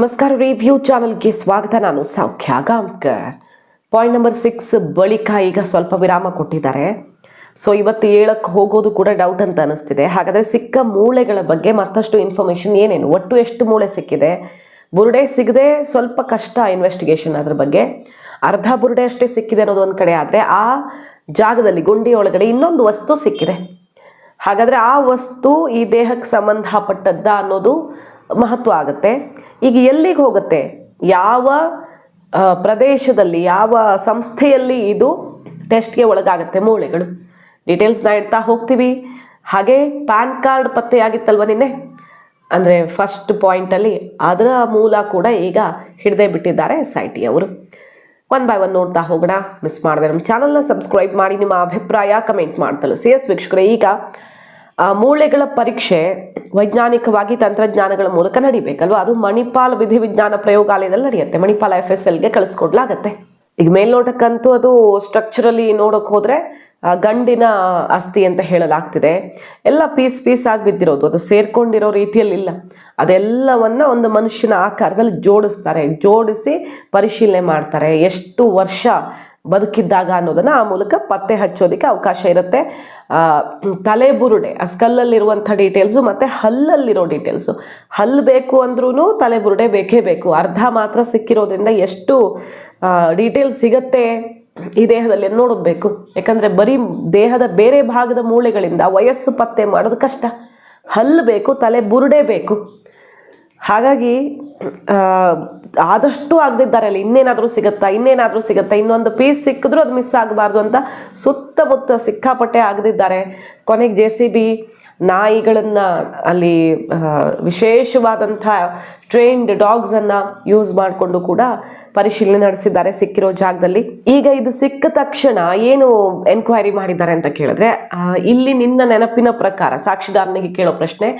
ನಮಸ್ಕಾರ ರಿವ್ಯೂ ಚಾನಲ್ಗೆ ಸ್ವಾಗತ. ನಾನು ಸೌಖ್ಯ ಗಾಂಕರ್ ಪಾಯಿಂಟ್ ನಂಬರ್ ಸಿಕ್ಸ್ ಬಳಿಕ ಈಗ ಸ್ವಲ್ಪ ವಿರಾಮ ಕೊಟ್ಟಿದ್ದಾರೆ. ಸೊ ಇವತ್ತು ಹೇಳಕ್ಕೆ ಹೋಗೋದು ಕೂಡ ಡೌಟ್ ಅಂತ ಅನಿಸ್ತಿದೆ. ಹಾಗಾದರೆ ಸಿಕ್ಕ ಮೂಳೆಗಳ ಬಗ್ಗೆ ಮತ್ತಷ್ಟು ಇನ್ಫಾರ್ಮೇಷನ್ ಏನೇನು? ಒಟ್ಟು ಎಷ್ಟು ಮೂಳೆ ಸಿಕ್ಕಿದೆ? ಬುರುಡೆ ಸಿಗದೆ ಸ್ವಲ್ಪ ಕಷ್ಟ ಇನ್ವೆಸ್ಟಿಗೇಷನ್ ಅದ್ರ ಬಗ್ಗೆ. ಅರ್ಧ ಬುರುಡೆ ಅಷ್ಟೇ ಸಿಕ್ಕಿದೆ ಅನ್ನೋದು ಒಂದು ಕಡೆ ಆದರೆ ಆ ಜಾಗದಲ್ಲಿ, ಗುಂಡಿ ಒಳಗಡೆ ಇನ್ನೊಂದು ವಸ್ತು ಸಿಕ್ಕಿದೆ. ಹಾಗಾದರೆ ಆ ವಸ್ತು ಈ ದೇಹಕ್ಕೆ ಸಂಬಂಧಪಟ್ಟದ್ದ ಅನ್ನೋದು ಮಹತ್ವ ಆಗುತ್ತೆ. ಈಗ ಎಲ್ಲಿಗೆ ಹೋಗುತ್ತೆ? ಯಾವ ಪ್ರದೇಶದಲ್ಲಿ, ಯಾವ ಸಂಸ್ಥೆಯಲ್ಲಿ ಇದು ಟೆಸ್ಟ್ಗೆ ಒಳಗಾಗುತ್ತೆ ಮೂಳೆಗಳು? ಡೀಟೇಲ್ಸ್ನ ಇಡ್ತಾ ಹೋಗ್ತೀವಿ. ಹಾಗೆ ಪ್ಯಾನ್ ಕಾರ್ಡ್ ಪತ್ತೆಯಾಗಿತ್ತಲ್ವ ನಿನ್ನೆ? ಅಂದರೆ ಫಸ್ಟ್ ಪಾಯಿಂಟಲ್ಲಿ ಅದರ ಮೂಲ ಕೂಡ ಈಗ ಹಿಡದೇ ಬಿಟ್ಟಿದ್ದಾರೆ ಎಸ್ ಐ ಟಿ ಅವರು. ಒನ್ ಬೈ ಒನ್ ನೋಡ್ತಾ ಹೋಗೋಣ. ಮಿಸ್ ಮಾಡಿದೆ ನಮ್ಮ ಚಾನಲ್ನ ಸಬ್ಸ್ಕ್ರೈಬ್ ಮಾಡಿ, ನಿಮ್ಮ ಅಭಿಪ್ರಾಯ ಕಮೆಂಟ್ ಮಾಡ್ತಲ್ಲ ಸಿ ಎಸ್ ವೀಕ್ಷಕರೇ, ಈಗ ಆ, ಮೂಳೆಗಳ ಪರೀಕ್ಷೆ ವೈಜ್ಞಾನಿಕವಾಗಿ ತಂತ್ರಜ್ಞಾನಗಳ ಮೂಲಕ ನಡಿಬೇಕಲ್ವ? ಅದು ಮಣಿಪಾಲ್ ವಿಧಿವಿಜ್ಞಾನ ಪ್ರಯೋಗಾಲಯದಲ್ಲಿ ನಡೆಯುತ್ತೆ. ಮಣಿಪಾಲ್ ಎಫ್ ಎಸ್ ಎಲ್ಗೆ ಕಳಿಸ್ಕೊಡ್ಲಾಗತ್ತೆ. ಈಗ ಮೇಲ್ನೋಟಕ್ಕಂತೂ ಅದು ಸ್ಟ್ರಕ್ಚರಲಿ ನೋಡೋಕೆ ಹೋದರೆ ಗಂಡಿನ ಅಸ್ಥಿ ಅಂತ ಹೇಳಲಾಗ್ತಿದೆ. ಎಲ್ಲ ಪೀಸ್ ಪೀಸ್ ಆಗಿ ಬಿದ್ದಿರೋದು. ಅದು ಸೇರ್ಕೊಂಡಿರೋ ರೀತಿಯಲ್ಲಿ ಇಲ್ಲ. ಅದೆಲ್ಲವನ್ನು ಒಂದು ಮನುಷ್ಯನ ಆಕಾರದಲ್ಲಿ ಜೋಡಿಸ್ತಾರೆ. ಜೋಡಿಸಿ ಪರಿಶೀಲನೆ ಮಾಡ್ತಾರೆ. ಎಷ್ಟು ವರ್ಷ ಬದುಕಿದ್ದಾಗ ಅನ್ನೋದನ್ನ ಆ ಮೂಲಕ ಪತ್ತೆ ಹಚ್ಚೋದಕ್ಕೆ ಅವಕಾಶ ಇರುತ್ತೆ. ತಲೆಬುರುಡೆ ತಲೆ ಬುರುಡೆ ಆ ಸ್ಕಲ್ಲಲ್ಲಿರುವಂಥ ಡೀಟೇಲ್ಸು ಮತ್ತು ಹಲ್ಲಲ್ಲಿರೋ ಡೀಟೇಲ್ಸು. ಹಲ್ಲು ಬೇಕು ಅಂದ್ರೂ ತಲೆಬುರುಡೆ ಬೇಕೇ ಬೇಕು. ಅರ್ಧ ಮಾತ್ರ ಸಿಕ್ಕಿರೋದ್ರಿಂದ ಎಷ್ಟು ಡೀಟೇಲ್ಸ್ ಸಿಗತ್ತೆ ಈ ದೇಹದಲ್ಲಿ ನೋಡೋದು ಬೇಕು. ಯಾಕಂದರೆ ಬರೀ ದೇಹದ ಬೇರೆ ಭಾಗದ ಮೂಳೆಗಳಿಂದ ವಯಸ್ಸು ಪತ್ತೆ ಮಾಡೋದು ಕಷ್ಟ. ಹಲ್ಲು ಬೇಕು ತಲೆ ಬುರುಡೆ ಬೇಕು. ಹಾಗಾಗಿ ಆದಷ್ಟು ಆಗದಿದ್ದಾರೆ ಅಲ್ಲಿ ಇನ್ನೇನಾದರೂ ಸಿಗುತ್ತಾ ಇನ್ನೇನಾದರೂ ಸಿಗುತ್ತಾ, ಇನ್ನೊಂದು ಪೀಸ್ ಸಿಕ್ಕಿದ್ರೂ ಅದು ಮಿಸ್ ಆಗಬಾರ್ದು ಅಂತ ಸುತ್ತಮುತ್ತ ಸಿಕ್ಕಾಪಟ್ಟೆ ಆಗದಿದ್ದಾರೆ, ಕೊನೆಗೆ ಜೆ ಸಿ ಬಿ ನಾಯಿಗಳನ್ನು ಅಲ್ಲಿ ವಿಶೇಷವಾದಂಥ ಟ್ರೈನ್ಡ್ ಡಾಗ್ಸನ್ನು ಯೂಸ್ ಮಾಡಿಕೊಂಡು ಕೂಡ ಪರಿಶೀಲನೆ ನಡೆಸಿದ್ದಾರೆ ಸಿಕ್ಕಿರೋ ಜಾಗದಲ್ಲಿ. ಈಗ ಇದು ಸಿಕ್ಕ ತಕ್ಷಣ ಏನು ಎನ್ಕ್ವೈರಿ ಮಾಡಿದ್ದಾರೆ ಅಂತ ಕೇಳಿದ್ರೆ ಇಲ್ಲಿ ನಿನ್ನ ನೆನಪಿನ ಪ್ರಕಾರ, ಸಾಕ್ಷಿದಾರನಿಗೆ ಕೇಳೋ ಪ್ರಶ್ನೆ,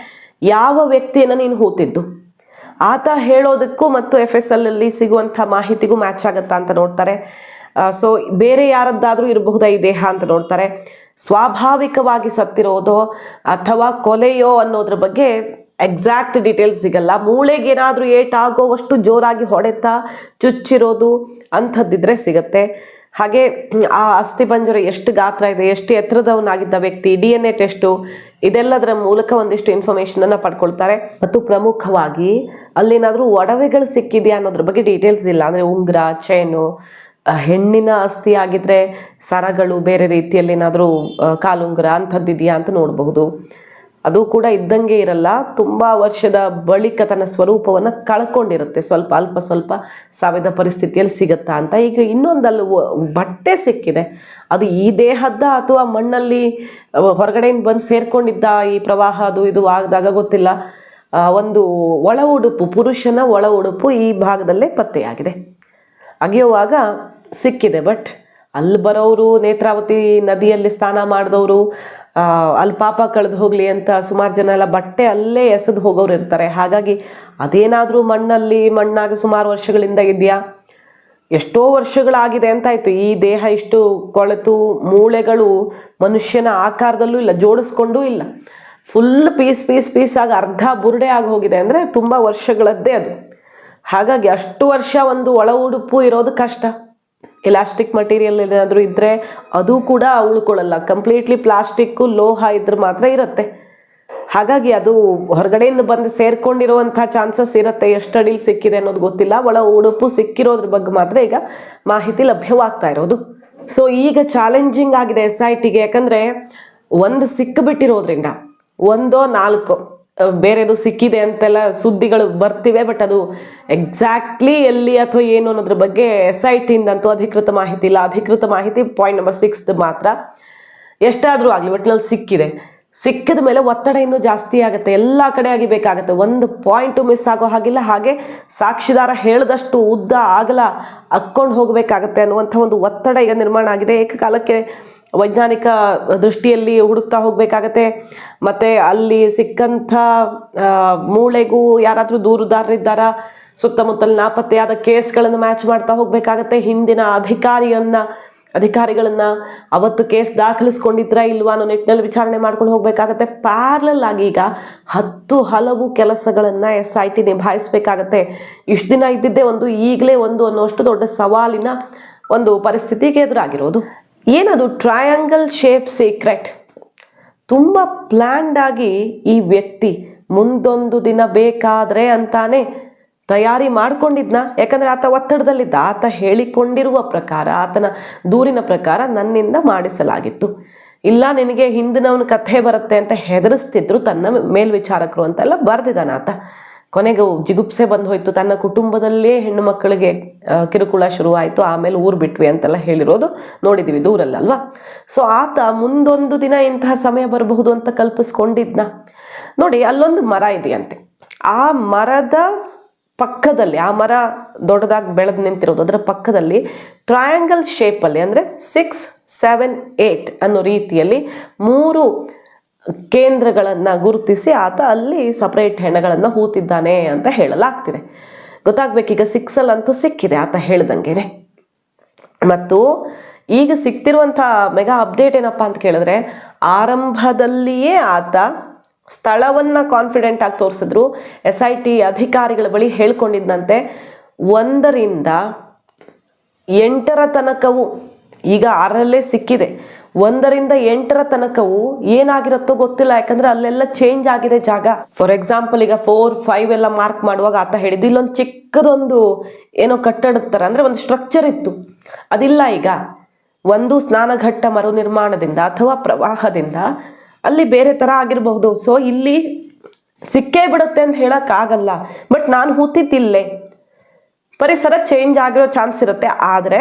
ಯಾವ ವ್ಯಕ್ತಿಯನ್ನು ನೀನು ಹೂತಿದ್ದು? ಆತ ಹೇಳೋದಕ್ಕೂ ಮತ್ತು ಎಫ್ ಎಸ್ ಎಲ್ ಅಲ್ಲಿ ಸಿಗುವಂಥ ಮಾಹಿತಿಗೂ ಮ್ಯಾಚ್ ಆಗುತ್ತಾ ಅಂತ ನೋಡ್ತಾರೆ. ಸೊ ಬೇರೆ ಯಾರದ್ದಾದರೂ ಇರಬಹುದಾ ಈ ದೇಹ ಅಂತ ನೋಡ್ತಾರೆ. ಸ್ವಾಭಾವಿಕವಾಗಿ ಸತ್ತಿರೋದೋ ಅಥವಾ ಕೊಲೆಯೋ ಅನ್ನೋದ್ರ ಬಗ್ಗೆ ಎಕ್ಸಾಕ್ಟ್ ಡೀಟೇಲ್ಸ್ ಸಿಗಲ್ಲ. ಮೂಳೆಗೇನಾದರೂ ಏಟಾಗೋವಷ್ಟು ಜೋರಾಗಿ ಹೊಡೆತ ಚುಚ್ಚಿರೋದು ಅಂಥದ್ದಿದ್ರೆ ಸಿಗತ್ತೆ. ಹಾಗೆ, ಆ ಅಸ್ಥಿಪಂಜರ ಎಷ್ಟು ಗಾತ್ರ ಇದೆ, ಎಷ್ಟು ಎತ್ತರದವನಾಗಿದ್ದ ವ್ಯಕ್ತಿ, ಡಿ ಎನ್ ಎ ಟೆಸ್ಟು ಇದೆಲ್ಲದರ ಮೂಲಕ ಒಂದಿಷ್ಟು ಇನ್ಫಾರ್ಮೇಷನನ್ನು ಪಡ್ಕೊಳ್ತಾರೆ. ಮತ್ತು ಪ್ರಮುಖವಾಗಿ ಅಲ್ಲೇನಾದರೂ ಒಡವೆಗಳು ಸಿಕ್ಕಿದೆಯಾ ಅನ್ನೋದ್ರ ಬಗ್ಗೆ ಡೀಟೇಲ್ಸ್ ಇಲ್ಲ. ಅಂದರೆ ಉಂಗುರ, ಚೈನು ಹೆಣ್ಣಿನ ಆಸ್ತಿ ಆಗಿದ್ರೆ ಸರಗಳು ಬೇರೆ ರೀತಿಯಲ್ಲಿ ಏನಾದರೂ ಕಾಲುಂಗುರ ಅಂಥದ್ದಿದೆಯಾ ಅಂತ ನೋಡಬಹುದು. ಅದು ಕೂಡ ಇದ್ದಂಗೆ ಇರಲ್ಲ. ತುಂಬ ವರ್ಷದ ಬಳಿಕ ತನ್ನ ಸ್ವರೂಪವನ್ನು ಕಳ್ಕೊಂಡಿರುತ್ತೆ. ಸ್ವಲ್ಪ ಅಲ್ಪ ಸ್ವಲ್ಪ ಸಾವಿದ ಪರಿಸ್ಥಿತಿಯಲ್ಲಿ ಸಿಗುತ್ತಾ ಅಂತ. ಈಗ ಇನ್ನೊಂದಲ್ಲಿ ಬಟ್ಟೆ ಸಿಕ್ಕಿದೆ. ಅದು ಈ ದೇಹದ ಅಥವಾ ಮಣ್ಣಲ್ಲಿ ಹೊರಗಡೆಯಿಂದ ಬಂದು ಸೇರ್ಕೊಂಡಿದ್ದ ಈ ಪ್ರವಾಹ ಅದು ಇದು ಆಗದಾಗ ಗೊತ್ತಿಲ್ಲ. ಒಂದು ಒಳ ಉಡುಪು, ಪುರುಷನ ಒಳ ಉಡುಪು ಈ ಭಾಗದಲ್ಲೇ ಪತ್ತೆಯಾಗಿದೆ. ಅಗೆಯುವಾಗ ಸಿಕ್ಕಿದೆ. ಬಟ್ ಅಲ್ಲಿ ಬರೋರು ನೇತ್ರಾವತಿ ನದಿಯಲ್ಲಿ ಸ್ನಾನ ಮಾಡಿದವರು ಅಲ್ಲಿ ಪಾಪ ಕಳೆದು ಹೋಗಲಿ ಅಂತ ಸುಮಾರು ಜನ ಎಲ್ಲ ಬಟ್ಟೆ ಅಲ್ಲೇ ಎಸೆದು ಹೋಗೋರು ಇರ್ತಾರೆ. ಹಾಗಾಗಿ ಅದೇನಾದರೂ ಮಣ್ಣಲ್ಲಿ ಮಣ್ಣಾಗಿ ಸುಮಾರು ವರ್ಷಗಳಿಂದ ಇದೆಯಾ? ಎಷ್ಟೋ ವರ್ಷಗಳಾಗಿದೆ ಅಂತಾಯ್ತು. ಈ ದೇಹ ಇಷ್ಟು ಕೊಳೆತು, ಮೂಳೆಗಳು ಮನುಷ್ಯನ ಆಕಾರದಲ್ಲೂ ಇಲ್ಲ, ಜೋಡಿಸ್ಕೊಂಡೂ ಇಲ್ಲ. ಫುಲ್ ಪೀಸ್ ಪೀಸ್ ಪೀಸ್ ಆಗಿ ಅರ್ಧ ಬುರುಡೆ ಆಗಿ ಹೋಗಿದೆ ಅಂದರೆ ತುಂಬ ವರ್ಷಗಳದ್ದೇ ಅದು. ಹಾಗಾಗಿ ಅಷ್ಟು ವರ್ಷ ಒಂದು ಒಳ ಉಡುಪು ಇರೋದು ಕಷ್ಟ. ಎಲಾಸ್ಟಿಕ್ ಮಟೀರಿಯಲ್ ಏನಾದರೂ ಇದ್ದರೆ ಅದು ಕೂಡ ಉಳ್ಕೊಳ್ಳಲ್ಲ. ಕಂಪ್ಲೀಟ್ಲಿ ಪ್ಲಾಸ್ಟಿಕ್ಕು ಲೋಹ ಇದ್ರೆ ಮಾತ್ರ ಇರುತ್ತೆ. ಹಾಗಾಗಿ ಅದು ಹೊರಗಡೆಯಿಂದ ಬಂದು ಸೇರ್ಕೊಂಡಿರುವಂಥ ಚಾನ್ಸಸ್ ಇರುತ್ತೆ. ಎಷ್ಟು ಅಡಿಲಿ ಸಿಕ್ಕಿದೆ ಅನ್ನೋದು ಗೊತ್ತಿಲ್ಲ. ಒಳ ಉಡುಪು ಸಿಕ್ಕಿರೋದ್ರ ಬಗ್ಗೆ ಮಾತ್ರ ಈಗ ಮಾಹಿತಿ ಲಭ್ಯವಾಗ್ತಾ ಇರೋದು. ಸೊ ಈಗ ಚಾಲೆಂಜಿಂಗ್ ಆಗಿದೆ ಎಸ್ ಐ ಟಿಗೆ ಯಾಕಂದರೆ ಒಂದು ಸಿಕ್ಕಿಬಿಟ್ಟಿರೋದ್ರಿಂದ ಒಂದೋ ನಾಲ್ಕು ಬೇರೆದು ಸಿಕ್ಕಿದೆ ಅಂತೆಲ್ಲ ಸುದ್ದಿಗಳು ಬರ್ತಿವೆ ಬಟ್ ಅದು ಎಕ್ಸಾಕ್ಟ್ಲಿ ಎಲ್ಲಿ ಅಥವಾ ಏನು ಅನ್ನೋದ್ರ ಬಗ್ಗೆ ಎಸ್ ಐ ಅಧಿಕೃತ ಮಾಹಿತಿ ಇಲ್ಲ. ಅಧಿಕೃತ ಮಾಹಿತಿ ಪಾಯಿಂಟ್ ನಂಬರ್ ಸಿಕ್ಸ್ ಮಾತ್ರ. ಎಷ್ಟಾದರೂ ಆಗಲಿ ಒಟ್ಟಿನಲ್ಲಿ ಸಿಕ್ಕಿದೆ. ಸಿಕ್ಕಿದ ಮೇಲೆ ಒತ್ತಡ ಇನ್ನೂ ಜಾಸ್ತಿ ಆಗುತ್ತೆ. ಎಲ್ಲ ಕಡೆ ಆಗಿಬೇಕಾಗತ್ತೆ. ಒಂದು ಪಾಯಿಂಟು ಮಿಸ್ ಆಗೋ ಹಾಗಿಲ್ಲ. ಹಾಗೆ ಸಾಕ್ಷಿದಾರ ಹೇಳಿದಷ್ಟು ಉದ್ದ ಆಗಲ ಅಕ್ಕೊಂಡು ಹೋಗಬೇಕಾಗತ್ತೆ ಅನ್ನುವಂಥ ಒಂದು ಒತ್ತಡ ಈಗ ನಿರ್ಮಾಣ ಆಗಿದೆ. ಏಕಕಾಲಕ್ಕೆ ವೈಜ್ಞಾನಿಕ ದೃಷ್ಟಿಯಲ್ಲಿ ಹುಡುಕ್ತಾ ಹೋಗಬೇಕಾಗತ್ತೆ. ಮತ್ತು ಅಲ್ಲಿ ಸಿಕ್ಕಂಥ ಮೂಳೆಗೂ ಯಾರಾದರೂ ದೂರುದಾರರಿದ್ದಾರಾ? ಸುತ್ತಮುತ್ತಲು ನಾಪತ್ತೆಯಾದ ಕೇಸ್ಗಳನ್ನು ಮ್ಯಾಚ್ ಮಾಡ್ತಾ ಹೋಗಬೇಕಾಗತ್ತೆ. ಹಿಂದಿನ ಅಧಿಕಾರಿಯನ್ನ, ಅಧಿಕಾರಿಗಳನ್ನ ಅವತ್ತು ಕೇಸ್ ದಾಖಲಿಸ್ಕೊಂಡಿದ್ರಾ ಇಲ್ವಾ ಅನ್ನೋ ನಿಟ್ಟಿನಲ್ಲಿ ವಿಚಾರಣೆ ಮಾಡ್ಕೊಂಡು ಹೋಗಬೇಕಾಗತ್ತೆ. ಪ್ಯಾರ್ಲಲ್ ಆಗಿ ಈಗ ಹತ್ತು ಹಲವು ಕೆಲಸಗಳನ್ನು ಎಸ್ ಐ ಟಿ ನಿಭಾಯಿಸಬೇಕಾಗತ್ತೆ. ಇಷ್ಟು ದಿನ ಇದ್ದಿದ್ದೇ ಒಂದು, ಈಗಲೇ ಒಂದು ಅನ್ನೋಷ್ಟು ದೊಡ್ಡ ಸವಾಲಿನ ಒಂದು ಪರಿಸ್ಥಿತಿಗೆ ಎದುರಾಗಿರೋದು. ಏನದು? ಟ್ರಯಾಂಗಲ್ ಶೇಪ್ ಸೀಕ್ರೆಟ್ ತುಂಬ ಪ್ಲ್ಯಾಂಡ್ ಆಗಿ ಈ ವ್ಯಕ್ತಿ ಮುಂದೊಂದು ದಿನ ಬೇಕಾದ್ರೆ ಅಂತಾನೆ ತಯಾರಿ ಮಾಡ್ಕೊಂಡಿದ್ನ. ಯಾಕಂದ್ರೆ ಆತ ಒತ್ತಡದಲ್ಲಿದ್ದ. ಆತ ಹೇಳಿಕೊಂಡಿರುವ ಪ್ರಕಾರ, ಆತನ ದೂರಿನ ಪ್ರಕಾರ ನನ್ನಿಂದ ಮಾಡಿಸಲಾಗಿತ್ತು. ಇಲ್ಲ, ನಿನಗೆ ಹಿಂದಿನವನ ಕಥೆ ಬರುತ್ತೆ ಅಂತ ಹೆದರಿಸ್ತಿದ್ರು, ತನ್ನ ಮೇಲ್ವಿಚಾರಕರು ಅಂತೆಲ್ಲ ಬರೆದಿದ್ದಾನ ಆತ. ಕೊನೆಗೆ ಜಿಗುಪ್ಸೆ ಬಂದು ಹೋಯ್ತು ತನ್ನ ಕುಟುಂಬದಲ್ಲೇ ಹೆಣ್ಣು ಮಕ್ಕಳಿಗೆ ಕಿರುಕುಳ ಶುರುವಾಯಿತು. ಆಮೇಲೆ ಊರು ಬಿಟ್ವಿ ಅಂತೆಲ್ಲ ಹೇಳಿರೋದು ನೋಡಿದ್ದೀವಿ ದೂರಲ್ಲಲ್ವಾ ಸೊ ಆತ ಮುಂದೊಂದು ದಿನ ಇಂತಹ ಸಮಯ ಬರಬಹುದು ಅಂತ ಕಲ್ಪಿಸ್ಕೊಂಡಿದ್ನ. ನೋಡಿ, ಅಲ್ಲೊಂದು ಮರ ಇದೆಯಂತೆ. ಆ ಮರದ ಪಕ್ಕದಲ್ಲಿ, ಆ ಮರ ದೊಡ್ಡದಾಗಿ ಬೆಳೆದು ನಿಂತಿರೋದು, ಅದರ ಪಕ್ಕದಲ್ಲಿ ಟ್ರಯಾಂಗಲ್ ಶೇಪಲ್ಲಿ ಅಂದರೆ ಸಿಕ್ಸ್ ಸೆವೆನ್ ಏಟ್ ಅನ್ನೋ ರೀತಿಯಲ್ಲಿ ಮೂರು ಕೇಂದ್ರಗಳನ್ನು ಗುರುತಿಸಿ ಆತ ಅಲ್ಲಿ ಸಪ್ರೇಟ್ ಹೆಣಗಳನ್ನು ಹೂತಿದ್ದಾನೆ ಅಂತ ಹೇಳಲಾಗ್ತಿದೆ. ಗೊತ್ತಾಗ್ಬೇಕೀಗ ಸಿಕ್ಸಲ್ಲಂತೂ ಸಿಕ್ಕಿದೆ ಆತ ಹೇಳ್ದಂಗೆನೆ. ಮತ್ತು ಈಗ ಸಿಕ್ತಿರುವಂಥ ಮೆಗಾ ಅಪ್ಡೇಟ್ ಏನಪ್ಪ ಅಂತ ಕೇಳಿದ್ರೆ ಆರಂಭದಲ್ಲಿಯೇ ಆತ ಸ್ಥಳವನ್ನು ಕಾನ್ಫಿಡೆಂಟ್ ಆಗಿ ತೋರಿಸಿದ್ರು. ಎಸ್ ಐ ಟಿ ಅಧಿಕಾರಿಗಳ ಬಳಿ ಹೇಳ್ಕೊಂಡಿದ್ದಂತೆ ಒಂದರಿಂದ ಎಂಟರ ತನಕವೂ ಈಗ ಆರಲ್ಲೇ ಸಿಕ್ಕಿದೆ. ಒಂದರಿಂದ ಎಂಟರ ತನಕವು ಏನಾಗಿರುತ್ತೋ ಗೊತ್ತಿಲ್ಲ, ಯಾಕಂದ್ರೆ ಅಲ್ಲೆಲ್ಲ ಚೇಂಜ್ ಆಗಿದೆ ಜಾಗ. ಫಾರ್ ಎಕ್ಸಾಂಪಲ್ ಈಗ ಫೋರ್ ಫೈವ್ ಎಲ್ಲ ಮಾರ್ಕ್ ಮಾಡುವಾಗ ಆತ ಹೇಳಿದ್ದು ಇಲ್ಲೊಂದು ಚಿಕ್ಕದೊಂದು ಏನೋ ಕಟ್ಟಡದ ಥರ ಅಂದ್ರೆ ಒಂದು ಸ್ಟ್ರಕ್ಚರ್ ಇತ್ತು. ಅದಿಲ್ಲ ಈಗ. ಒಂದು ಸ್ನಾನಘಟ್ಟ ಮರು ನಿರ್ಮಾಣದಿಂದ ಅಥವಾ ಪ್ರವಾಹದಿಂದ ಅಲ್ಲಿ ಬೇರೆ ಥರ ಆಗಿರಬಹುದು. ಸೊ ಇಲ್ಲಿ ಸಿಕ್ಕೇ ಬಿಡುತ್ತೆ ಅಂತ ಹೇಳೋಕ್ಕಾಗಲ್ಲ. ಬಟ್ ನಾನು ಹೂತಿದ್ದಿಲ್ಲೇ ಪರಿಸರ ಚೇಂಜ್ ಆಗಿರೋ ಚಾನ್ಸ್ ಇರುತ್ತೆ. ಆದರೆ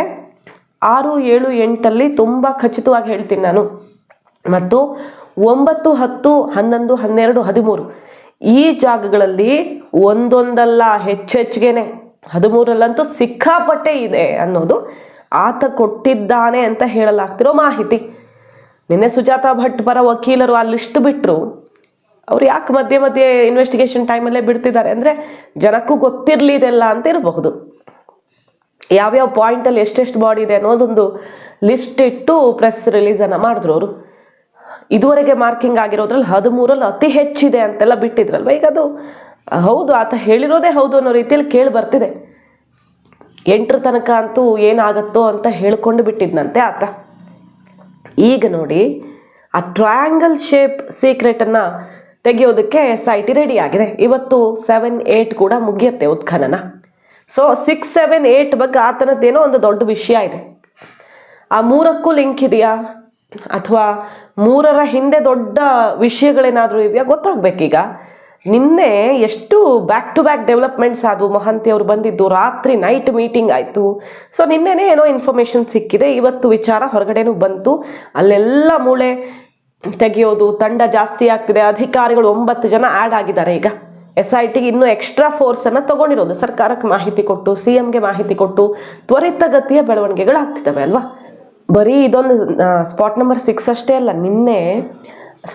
ಆರು ಏಳು ಎಂಟಲ್ಲಿ ತುಂಬ ಖಚಿತವಾಗಿ ಹೇಳ್ತೀನಿ ನಾನು. ಮತ್ತು ಒಂಬತ್ತು, ಹತ್ತು, ಹನ್ನೊಂದು, ಹನ್ನೆರಡು, ಹದಿಮೂರು. ಈ ಜಾಗಗಳಲ್ಲಿ ಒಂದೊಂದಲ್ಲ ಹೆಚ್ಚೆಚ್ಚಿಗೆನೆ ಹದಿಮೂರಲ್ಲಂತೂ ಸಿಕ್ಕಾಪಟ್ಟೆ ಇದೆ ಅನ್ನೋದು ಆತ ಕೊಟ್ಟಿದ್ದಾನೆ ಅಂತ ಹೇಳಲಾಗ್ತಿರೋ ಮಾಹಿತಿ. ನಿನ್ನೆ ಸುಜಾತ ಭಟ್ ಪರ ವಕೀಲರು ಆ ಲಿಸ್ಟ್ ಬಿಟ್ಟರು ಅವ್ರು ಯಾಕೆ ಮಧ್ಯೆ ಮಧ್ಯೆ ಇನ್ವೆಸ್ಟಿಗೇಷನ್ ಟೈಮಲ್ಲೇ ಬಿಡ್ತಿದ್ದಾರೆ ಅಂದರೆ ಜನಕ್ಕೂ ಗೊತ್ತಿರಲಿದೆಲ್ಲ ಅಂತ ಇರಬಹುದು. ಯಾವ್ಯಾವ ಪಾಯಿಂಟಲ್ಲಿ ಎಷ್ಟೆಷ್ಟು ಬಾಡಿ ಇದೆ ಅನ್ನೋದೊಂದು ಲಿಸ್ಟ್ ಇಟ್ಟು ಪ್ರೆಸ್ ರಿಲೀಸನ್ನು ಮಾಡಿದ್ರು ಅವರು. ಇದುವರೆಗೆ ಮಾರ್ಕಿಂಗ್ ಆಗಿರೋದ್ರಲ್ಲಿ ಹದಿಮೂರಲ್ಲಿ ಅತಿ ಹೆಚ್ಚಿದೆ ಅಂತೆಲ್ಲ ಬಿಟ್ಟಿದ್ರಲ್ವ? ಈಗ ಅದು, ಹೌದು, ಆತ ಹೇಳಿರೋದೇ ಹೌದು ಅನ್ನೋ ರೀತಿಯಲ್ಲಿ ಕೇಳಿ ಬರ್ತಿದೆ. ಎಂಟರ ತನಕ ಅಂತೂ ಏನಾಗತ್ತೋ ಅಂತ ಹೇಳ್ಕೊಂಡು ಬಿಟ್ಟಿದ್ನಂತೆ ಆತ. ಈಗ ನೋಡಿ, ಆ ಟ್ರಯಾಂಗಲ್ ಶೇಪ್ ಸೀಕ್ರೆಟನ್ನು ತೆಗೆಯೋದಕ್ಕೆ ಸೈಟಿ ರೆಡಿ ಆಗಿದೆ. ಇವತ್ತು ಸೆವೆನ್ ಏಯ್ಟ್ ಕೂಡ ಮುಗಿಯುತ್ತೆ ಉತ್ಖನನ. ಸೊ ಸಿಕ್ಸ್ ಸೆವೆನ್ ಏಟ್ ಬಗ್ಗೆ ಆತನದ್ದೇನೋ ಒಂದು ದೊಡ್ಡ ವಿಷಯ ಇದೆ. ಆ ಮೂರಕ್ಕೂ ಲಿಂಕ್ ಇದೆಯಾ? ಅಥವಾ ಮೂರರ ಹಿಂದೆ ದೊಡ್ಡ ವಿಷಯಗಳೇನಾದರೂ ಇದೆಯಾ ಗೊತ್ತಾಗಬೇಕೀಗ. ನಿನ್ನೆ ಎಷ್ಟು ಬ್ಯಾಕ್ ಟು ಬ್ಯಾಕ್ ಡೆವಲಪ್ಮೆಂಟ್ಸ್ ಆದವು. ಮಹಂತಿ ಅವರು ಬಂದಿದ್ದು ರಾತ್ರಿ ನೈಟ್ ಮೀಟಿಂಗ್ ಆಯಿತು. ಸೊ ನಿನ್ನೆನೇ ಏನೋ ಇನ್ಫಾರ್ಮೇಷನ್ ಸಿಕ್ಕಿದೆ. ಇವತ್ತು ವಿಚಾರ ಹೊರಗಡೆನೂ ಬಂತು. ಅಲ್ಲೆಲ್ಲ ಮೂಳೆ ತೆಗೆಯೋದು, ತಂಡ ಜಾಸ್ತಿ ಆಗ್ತಿದೆ. ಅಧಿಕಾರಿಗಳು ಒಂಬತ್ತು ಜನ ಆ್ಯಡ್ ಆಗಿದ್ದಾರೆ ಈಗ. ಎಸ್ ಐ ಟಿಗೆ ಇನ್ನೂ ಎಕ್ಸ್ಟ್ರಾ ಫೋರ್ಸನ್ನು ತಗೊಂಡಿರೋದು. ಸರ್ಕಾರಕ್ಕೆ ಮಾಹಿತಿ ಕೊಟ್ಟು ಸಿ ಎಮ್ಗೆ ಮಾಹಿತಿ ಕೊಟ್ಟು ತ್ವರಿತಗತಿಯ ಬೆಳವಣಿಗೆಗಳು ಆಗ್ತಿದ್ದಾವೆ ಅಲ್ವಾ? ಬರೀ ಇದೊಂದು ಸ್ಪಾಟ್ ನಂಬರ್ ಸಿಕ್ಸ್ ಅಷ್ಟೇ ಅಲ್ಲ, ನಿನ್ನೆ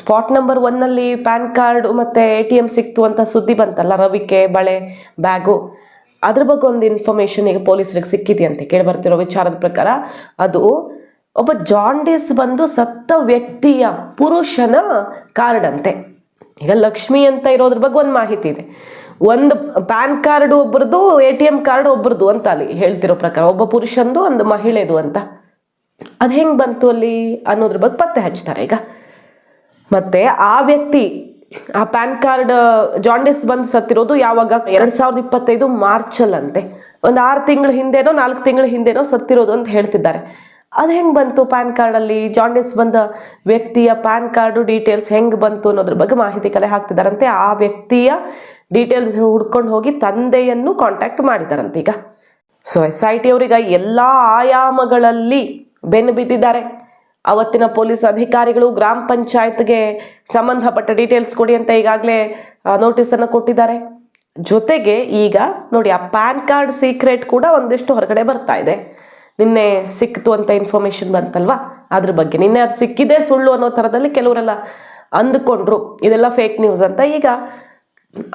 ಸ್ಪಾಟ್ ನಂಬರ್ ಒನ್ನಲ್ಲಿ ಪ್ಯಾನ್ ಕಾರ್ಡ್ ಮತ್ತು ಎ ಟಿ ಎಂ ಸಿಕ್ತು ಅಂತ ಸುದ್ದಿ ಬಂತಲ್ಲ, ರವಿಕೆ, ಬಳೆ, ಬ್ಯಾಗು. ಅದ್ರ ಬಗ್ಗೆ ಒಂದು ಇನ್ಫಾರ್ಮೇಷನ್ ಈಗ ಪೊಲೀಸರಿಗೆ ಸಿಕ್ಕಿದೆಯಂತೆ, ಕೇಳಿ ಬರ್ತಿರೋ ವಿಚಾರದ ಪ್ರಕಾರ. ಅದು ಒಬ್ಬ ಜಾಂಡೀಸ್ ಬಂದು ಸತ್ತ ವ್ಯಕ್ತಿಯ ಪುರುಷನ ಕಾರ್ಡ್ ಅಂತೆ. ಈಗ ಲಕ್ಷ್ಮಿ ಅಂತ ಇರೋದ್ರ ಬಗ್ಗೆ ಒಂದು ಮಾಹಿತಿ ಇದೆ. ಒಂದು ಪ್ಯಾನ್ ಕಾರ್ಡ್ ಒಬ್ಬರದು ಎ ಟಿ ಎಂ ಕಾರ್ಡ್ ಒಬ್ಬರದು ಅಂತ ಅಲ್ಲಿ ಹೇಳ್ತಿರೋ ಪ್ರಕಾರ, ಒಬ್ಬ ಪುರುಷಂದು, ಒಂದು ಮಹಿಳೆದು ಅಂತ. ಅದು ಹೆಂಗೆ ಬಂತು ಅಲ್ಲಿ ಅನ್ನೋದ್ರ ಬಗ್ಗೆ ಪತ್ತೆ ಹಚ್ತಾರೆ ಈಗ. ಮತ್ತೆ ಆ ವ್ಯಕ್ತಿ, ಆ ಪ್ಯಾನ್ ಕಾರ್ಡ್ ಜಾಂಡಿಸ್ ಬಂದು ಸತ್ತಿರೋದು ಯಾವಾಗ? ಎರಡ್ ಸಾವಿರದ ಇಪ್ಪತ್ತೈದು ಮಾರ್ಚಲ್ಲಂತೆ. ಒಂದು ಆರು ತಿಂಗಳ ಹಿಂದೆನೋ, ನಾಲ್ಕು ತಿಂಗಳ ಹಿಂದೆನೋ ಸತ್ತಿರೋದು ಅಂತ ಹೇಳ್ತಿದ್ದಾರೆ. ಅದು ಹೆಂಗೆ ಬಂತು ಪ್ಯಾನ್ ಕಾರ್ಡಲ್ಲಿ? ಜಾಂಡಿಸ್ ಬಂದ ವ್ಯಕ್ತಿಯ ಪ್ಯಾನ್ ಕಾರ್ಡು ಡೀಟೇಲ್ಸ್ ಹೆಂಗೆ ಬಂತು ಅನ್ನೋದ್ರ ಬಗ್ಗೆ ಮಾಹಿತಿ ಕಲೆ ಹಾಕ್ತಿದ್ದಾರಂತೆ ಆ ವ್ಯಕ್ತಿಯ ಡೀಟೇಲ್ಸ್ ಹುಡ್ಕೊಂಡು ಹೋಗಿ ತಂದೆಯನ್ನು ಕಾಂಟ್ಯಾಕ್ಟ್ ಮಾಡಿದಾರಂತೆ ಈಗ. ಸೊ ಎಸ್ ಐ ಟಿ ಅವರೀಗ ಎಲ್ಲ ಆಯಾಮಗಳಲ್ಲಿ ಬೆನ್ನು ಬಿದ್ದಿದ್ದಾರೆ. ಅವತ್ತಿನ ಪೊಲೀಸ್ ಅಧಿಕಾರಿಗಳು ಗ್ರಾಮ ಪಂಚಾಯತ್ಗೆ ಸಂಬಂಧಪಟ್ಟ ಡೀಟೇಲ್ಸ್ ಕೊಡಿ ಅಂತ ಈಗಾಗಲೇ ನೋಟಿಸನ್ನು ಕೊಟ್ಟಿದ್ದಾರೆ. ಜೊತೆಗೆ ಈಗ ನೋಡಿ, ಆ ಪ್ಯಾನ್ ಕಾರ್ಡ್ ಸೀಕ್ರೆಟ್ ಕೂಡ ಒಂದಿಷ್ಟು ಹೊರಗಡೆ ಬರ್ತಾ ಇದೆ. ನಿನ್ನೆ ಸಿಕ್ತು ಅಂತ ಇನ್ಫಾರ್ಮೇಶನ್ ಬಂತಲ್ವಾ? ಅದ್ರ ಬಗ್ಗೆ. ನಿನ್ನೆ ಅದು ಸಿಕ್ಕಿದೆ ಸುಳ್ಳು ಅನ್ನೋ ಥರದಲ್ಲಿ ಕೆಲವರೆಲ್ಲ ಅಂದ್ಕೊಂಡ್ರು. ಇದೆಲ್ಲ ಫೇಕ್ ನ್ಯೂಸ್ ಅಂತ. ಈಗ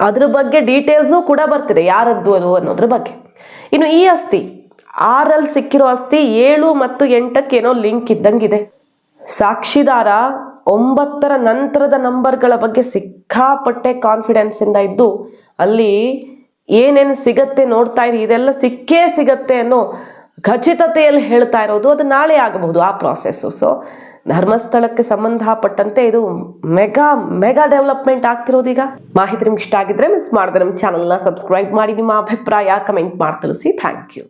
ಅದ್ರ ಬಗ್ಗೆ ಡೀಟೇಲ್ಸು ಕೂಡ ಬರ್ತಿದೆ. ಯಾರದ್ದು ಅದು ಅನ್ನೋದ್ರ ಬಗ್ಗೆ. ಇನ್ನು ಈ ಅಸ್ಥಿ ಆರಲ್ಲಿ ಸಿಕ್ಕಿರೋ ಆಸ್ತಿ ಏಳು ಮತ್ತು ಎಂಟಕ್ಕೆ ಏನೋ ಲಿಂಕ್ ಇದ್ದಂಗಿದೆ. ಸಾಕ್ಷಿದಾರ ಒಂಬತ್ತರ ನಂತರದ ನಂಬರ್ಗಳ ಬಗ್ಗೆ ಸಿಕ್ಕಾಪಟ್ಟೆ ಕಾನ್ಫಿಡೆನ್ಸ್ ಇಂದ ಇದ್ದು, ಅಲ್ಲಿ ಏನೇನು ಸಿಗತ್ತೆ ನೋಡ್ತಾ ಇರಿ, ಇದೆಲ್ಲ ಸಿಕ್ಕೇ ಸಿಗತ್ತೆ ಅನ್ನೋ ಖಚಿತತೆಯಲ್ಲಿ ಹೇಳ್ತಾ ಇರೋದು, ಅದು ನಾಳೆ ಆಗಬಹುದು ಆ ಪ್ರಾಸೆಸ್ಸು ಸೊ ಧರ್ಮಸ್ಥಳಕ್ಕೆ ಸಂಬಂಧಪಟ್ಟಂತೆ ಇದು ಮೆಗಾ ಮೆಗಾ ಡೆವಲಪ್ಮೆಂಟ್ ಆಗ್ತಿರೋದು ಈಗ. ಮಾಹಿತಿ ನಿಮ್ಗೆ ಇಷ್ಟ ಆಗಿದ್ರೆ ಮಿಸ್ ಮಾಡಿದ್ರೆ ನಮ್ಮ ಚಾನಲ್ನ ಸಬ್ಸ್ಕ್ರೈಬ್ ಮಾಡಿ, ನಿಮ್ಮ ಅಭಿಪ್ರಾಯ ಕಮೆಂಟ್ ಮಾಡಿ ತಿಳಿಸಿ. Thank you